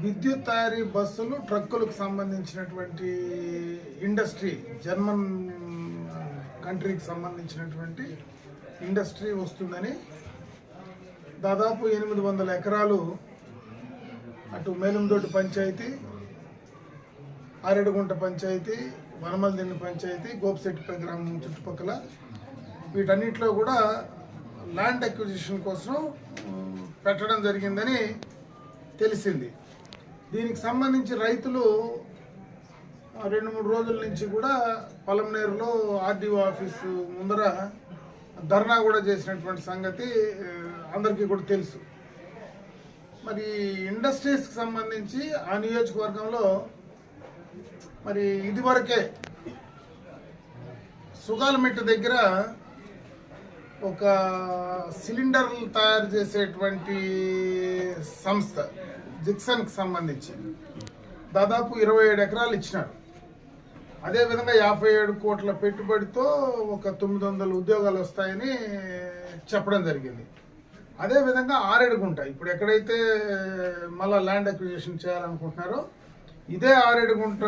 విద్యుత్ తయారీ బస్సులు ట్రక్కులకు సంబంధించినటువంటి ఇండస్ట్రీ జర్మన్ కంట్రీకి సంబంధించినటువంటి ఇండస్ట్రీ వస్తుందని దాదాపు ఎనిమిది వందల ఎకరాలు అటు మేలందొడ్డి పంచాయతీ ఆరేడుగుంట పంచాయతీ వనమలదిన్ని పంచాయతీ గోపిశెట్టిపల్లి గ్రామం చుట్టుపక్కల వీటన్నిటిలో కూడా ల్యాండ్ అక్విజిషన్ కోసం పెట్టడం జరిగిందని తెలిసింది. దీనికి సంబంధించి రైతులు రెండు మూడు రోజుల నుంచి కూడా పొలంనేరులో ఆర్డీఓ ఆఫీసు ముందర ధర్నా కూడా చేసినటువంటి సంగతి అందరికీ కూడా తెలుసు. మరి ఇండస్ట్రీస్కి సంబంధించి ఆ నియోజకవర్గంలో మరి ఇదివరకే సుగాలమెట్టు దగ్గర ఒక సిలిండర్లు తయారు చేసేటువంటి సంస్థ జిక్సన్కి సంబంధించి దాదాపు ఇరవై ఏడు ఎకరాలు ఇచ్చినారు. అదేవిధంగా యాభై ఏడు కోట్ల పెట్టుబడితో ఒక తొమ్మిది వందల ఉద్యోగాలు వస్తాయని చెప్పడం జరిగింది. అదేవిధంగా ఆరేడుగుంట ఇప్పుడు ఎక్కడైతే మళ్ళా ల్యాండ్ అక్విజిషన్ చేయాలనుకుంటున్నారో ఇదే ఆరేడుగుంట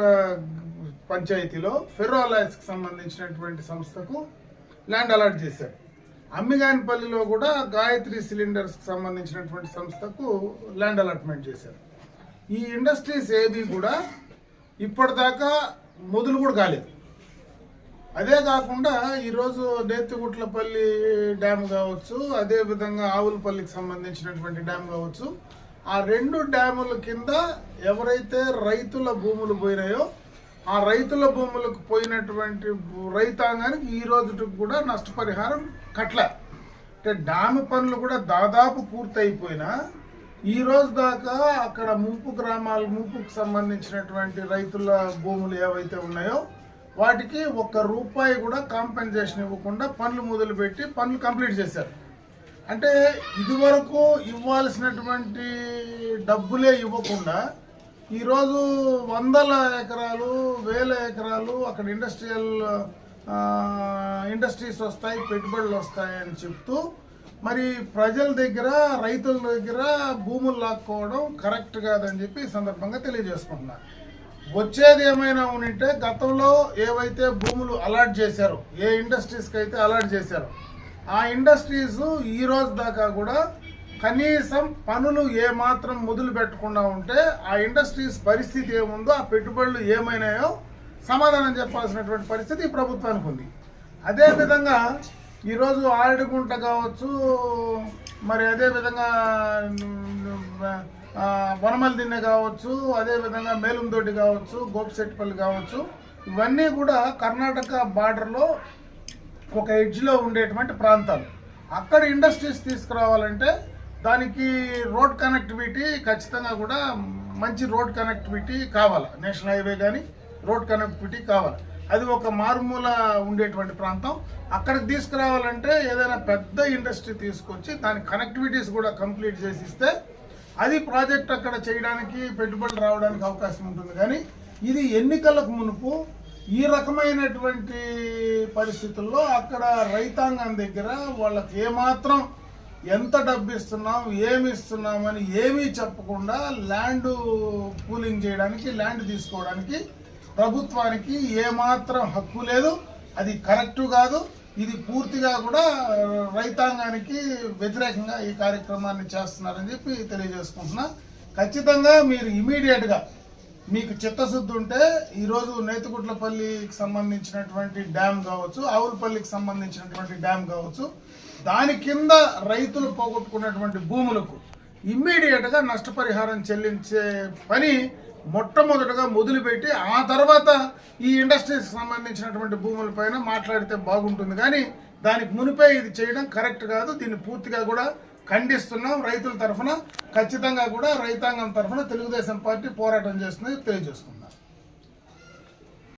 పంచాయతీలో ఫెర్రో సంబంధించినటువంటి సంస్థకు ల్యాండ్ అలాట్ చేశారు. అమ్మిగానిపల్లిలో కూడా గాయత్రి సిలిండర్స్కి సంబంధించినటువంటి సంస్థకు ల్యాండ్ అలాట్మెంట్ చేశారు. ఈ ఇండస్ట్రీస్ ఏవి కూడా ఇప్పటిదాకా మొదలు కూడా కాలేదు. అదే కాకుండా ఈరోజు నేతిగుట్లపల్లి డ్యామ్ కావచ్చు అదే విధంగా ఆవులపల్లికి సంబంధించినటువంటి డ్యామ్ కావచ్చు ఆ రెండు డ్యాముల కింద ఎవరైతే రైతుల భూములు పోయినాయో ఆ రైతుల భూములకు పోయినటువంటి రైతాంగానికి ఈ రోజుకి కూడా నష్టపరిహారం కట్ల అంటే డ్యామ్ పనులు కూడా దాదాపు పూర్తయిపోయినా ఈ రోజు దాకా అక్కడ ముంపు గ్రామాలు ముంపుకు సంబంధించినటువంటి రైతుల భూములు ఏవైతే ఉన్నాయో వాటికి ఒక్క రూపాయి కూడా కాంపెన్సేషన్ ఇవ్వకుండా పనులు మొదలుపెట్టి పనులు కంప్లీట్ చేశారు. అంటే ఇదివరకు ఇవ్వాల్సినటువంటి డబ్బులే ఇవ్వకుండా ఈరోజు వందల ఎకరాలు వేల ఎకరాలు అక్కడ ఇండస్ట్రియల్ ఇండస్ట్రీస్ వస్తాయి పెట్టుబడులు వస్తాయని చెప్తూ మరి ప్రజల దగ్గర రైతుల దగ్గర భూములు లాక్కోవడం కరెక్ట్ కాదని చెప్పి ఈ సందర్భంగా తెలియజేసుకుంటున్నారు వచ్చేది ఏమైనా ఉంటే గతంలో ఏవైతే భూములు అలాట్ చేశారో ఏ ఇండస్ట్రీస్కి అయితే అలాట్ చేశారో ఆ ఇండస్ట్రీస్ ఈ రోజు దాకా కూడా కనీసం పనులు ఏమాత్రం మొదలు పెట్టకుండా ఉంటే ఆ ఇండస్ట్రీస్ పరిస్థితి ఏముందో ఆ పెట్టుబడులు ఏమైనాయో సమాధానం చెప్పాల్సినటువంటి పరిస్థితి ఈ ప్రభుత్వానికి ఉంది. అదేవిధంగా ఈరోజు ఆరడుగుంట కావచ్చు మరి అదేవిధంగా వనమల దిన్నె కావచ్చు అదేవిధంగా మేలుందోటి కావచ్చు గోపిశెట్టిపల్లి కావచ్చు ఇవన్నీ కూడా కర్ణాటక బార్డర్లో ఒక ఎడ్జ్లో ఉండేటువంటి ప్రాంతాలు. అక్కడ ఇండస్ట్రీస్ తీసుకురావాలంటే దానికి రోడ్ కనెక్టివిటీ ఖచ్చితంగా కూడా మంచి రోడ్ కనెక్టివిటీ కావాలి. నేషనల్ హైవే కానీ రోడ్ కనెక్టివిటీ కావాలి. అది ఒక మారుమూల ఉండేటువంటి ప్రాంతం. అక్కడికి తీసుకురావాలంటే ఏదైనా పెద్ద ఇండస్ట్రీ తీసుకొచ్చి దాని కనెక్టివిటీస్ కూడా కంప్లీట్ చేసి ఇస్తే అది ప్రాజెక్ట్ అక్కడ చేయడానికి పెట్టుబడులు రావడానికి అవకాశం ఉంటుంది. కానీ ఇది ఎన్నికలకు మునుపు ఈ రకమైనటువంటి పరిస్థితుల్లో అక్కడ రైతాంగం దగ్గర వాళ్ళకి ఏమాత్రం ఎంత డబ్బు ఇస్తున్నాం ఏమి ఇస్తున్నామని ఏమీ చెప్పకుండా ల్యాండ్ కూలింగ్ చేయడానికి ల్యాండ్ తీసుకోవడానికి ప్రభుత్వానికి ఏమాత్రం హక్కు లేదు. అది కరెక్టు కాదు. ఇది పూర్తిగా కూడా రైతాంగానికి వ్యతిరేకంగా ఈ కార్యక్రమాన్ని చేస్తున్నారని చెప్పి తెలియజేసుకుంటున్నా. ఖచ్చితంగా మీరు ఇమీడియట్గా మీకు చిత్తశుద్ధి ఉంటే ఈరోజు నేతిగుట్లపల్లికి సంబంధించినటువంటి డ్యామ్ కావచ్చు ఆవులపల్లికి సంబంధించినటువంటి డ్యామ్ కావచ్చు దాని కింద రైతులు పోగొట్టుకున్నటువంటి భూములకు ఇమ్మీడియట్గా నష్టపరిహారం చెల్లించే పని మొట్టమొదటగా మొదలుపెట్టి ఆ తర్వాత ఈ ఇండస్ట్రీస్కి సంబంధించినటువంటి భూములపైన మాట్లాడితే బాగుంటుంది. కానీ దానికి మునిపే ఇది చేయడం కరెక్ట్ కాదు. దీన్ని పూర్తిగా కూడా ఖండిస్తున్నాం రైతుల తరఫున. ఖచ్చితంగా కూడా రైతాంగం తరఫున తెలుగుదేశం పార్టీ పోరాటం చేస్తుంది తెలియజేసుకుందాం